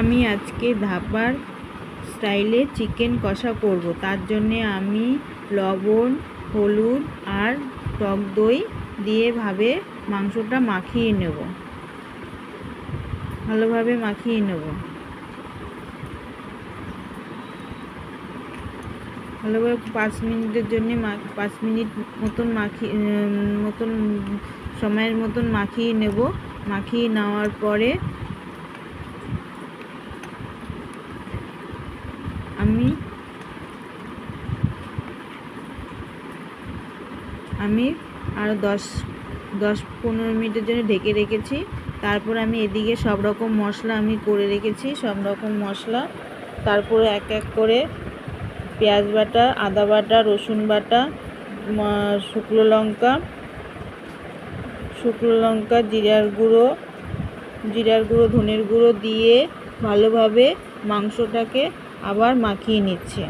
আমি আজকে ধাবার স্টাইলে চিকেন কষা করব। তার জন্যে আমি লবণ, হলুদ আর টক দই দিয়ে ভাবে মাংসটা মাখিয়ে নেব। ভালোভাবে মাখিয়ে নেব। ভালোভাবে পাঁচ মিনিটের জন্যে পাঁচ মিনিট মতন মাখি মতন, সময়ের মতন মাখিয়ে নেব। মাখিয়ে নেওয়ার পরে আমি আমি আরও দশ দশ পনেরো মিনিটের জন্য ঢেকে রেখেছি। তারপর আমি এদিকে সব রকম মশলা আমি করে রেখেছি, সব রকম মশলা। তারপরে এক এক করে পেঁয়াজ বাটা, আদা বাটা, রসুন বাটা শুকনো লঙ্কা শুকনো লঙ্কা, জিরার গুঁড়ো জিরার গুঁড়ো, ধনের গুঁড়ো দিয়ে ভালোভাবে মাংসটাকে আবার মাখিয়ে নিচ্ছে।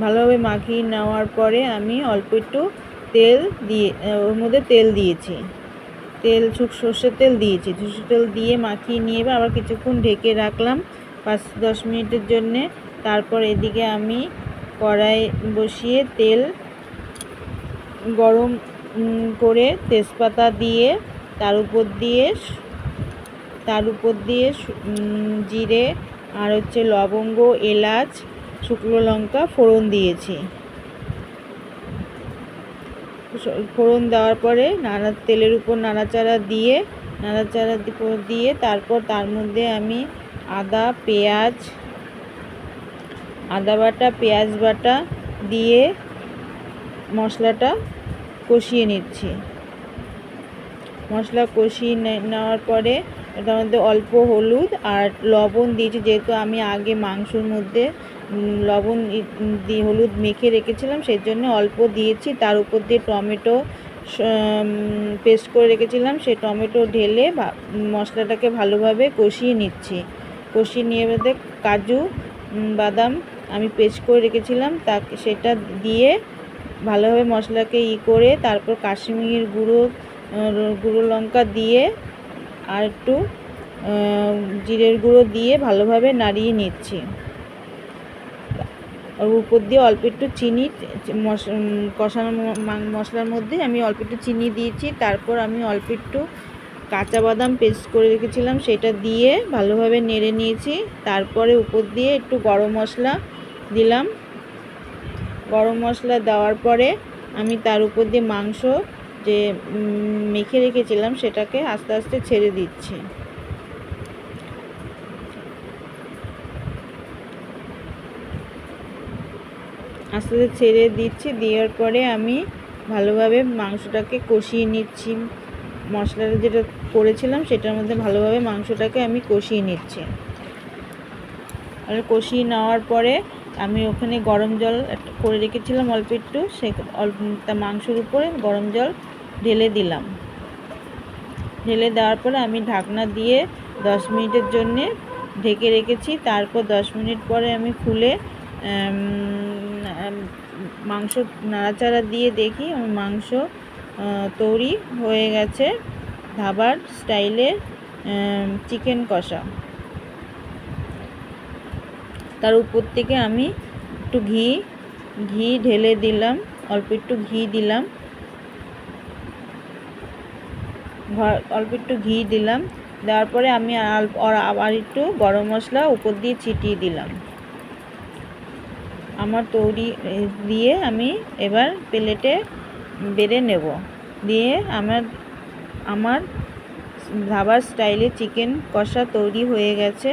ভালোভাবে মাখিয়ে নেওয়ার পরে আমি অল্প একটু তেল দিয়ে, ওর মধ্যে তেল দিয়েছি। তেল সর্ষের তেল দিয়েছি। সর্ষের তেল দিয়ে মাখিয়ে নিয়ে আবার কিছুক্ষণ ঢেকে রাখলাম পাঁচ, দশ মিনিটের জন্যে। তারপর এদিকে আমি কড়াই বসিয়ে তেল গরম করে তেজপাতা দিয়ে তার উপর দিয়ে তার উপর দিয়ে জিরে আর হচ্ছে লবঙ্গ, এলাচ, শুকনো লঙ্কা ফোড়ন দিয়েছি। ফোড়ন দেওয়ার পরে নাড়া তেলের উপর নাড়াচাড়া দিয়ে নাড়াচাড়া দিয়ে তারপর তার মধ্যে আমি আদা, পেঁয়াজ, আদা বাটা, পেঁয়াজ বাটা দিয়ে মশলাটা কষিয়ে নিচ্ছি। মশলা কষিয়ে নেওয়ার পরে এটার মধ্যে অল্প হলুদ আর লবণ দিয়েছি, যেহেতু আমি আগে মাংসর মধ্যে লবণ দিয়ে হলুদ মেখে রেখেছিলাম সেই জন্য অল্প দিয়েছি। তার উপর দিয়ে টমেটো পেস্ট করে রেখেছিলাম। সেই টমেটো ঢেলে মশলাটাকে ভালোভাবে কষিয়ে নিচ্ছি। কষিয়ে নিয়ে বাদে কাজু বাদাম আমি পেস্ট করে রেখেছিলাম। তা সেটা দিয়ে ভালোভাবে মশলাকে ই করে, তারপর কাশ্মীর গুঁড়ো গুঁড়ো লঙ্কা দিয়ে আর একটু জিরের গুঁড়ো দিয়ে ভালোভাবে নাড়িয়ে নিচ্ছি। উপর দিয়ে অল্প একটু চিনি কষানো মশলার মধ্যে আমি অল্প একটু চিনি দিয়েছি। তারপর আমি অল্প একটু কাঁচা বাদাম পেস্ট করে রেখেছিলাম, সেটা দিয়ে ভালোভাবে নেড়ে নিয়েছি। তারপরে উপর দিয়ে একটু গরম মশলা দিলাম। গরম মশলা দেওয়ার পরে আমি তার উপর দিয়ে মাংস যে মেখে রেখেছিলাম সেটাকে আস্তে আস্তে ছেড়ে দিচ্ছি। আস্তে আস্তে ছেড়ে দিচ্ছি, দেওয়ার পরে আমি ভালোভাবে মাংসটাকে কষিয়ে নিচ্ছি। মশলাটা যেটা করেছিলাম সেটার মধ্যে ভালোভাবে মাংসটাকে আমি কষিয়ে নিচ্ছি। আর কষিয়ে নেওয়ার পরে আমি ওখানে গরম জল করে রেখেছিলাম অল্প একটু, সে অল্প তা মাংসের উপরে গরম জল ঢেলে দিলাম। ঢেলে দেওয়ার পরে আমি ঢাকনা দিয়ে দশ মিনিটের জন্যে ঢেকে রেখেছি। তারপর দশ মিনিট পরে আমি খুলে মাংস নাড়াচাড়া দিয়ে দেখি আমার মাংস তৈরি হয়ে গেছে ধাবার স্টাইলে চিকেন কষা। তার উপর থেকে আমি একটু ঘি ঘি ঢেলে দিলাম, অল্প একটু ঘি দিলাম। অল্প একটু ঘি দিলাম। দেওয়ার পরে আমি আবার একটু গরম মশলা উপর দিয়ে ছিটিয়ে দিলাম। আমার তৈরি দিয়ে আমি এবার প্লেটে বেড়ে নেব। দিয়ে আমার আমার ধাবার স্টাইলে চিকেন কষা তৈরি হয়ে গেছে।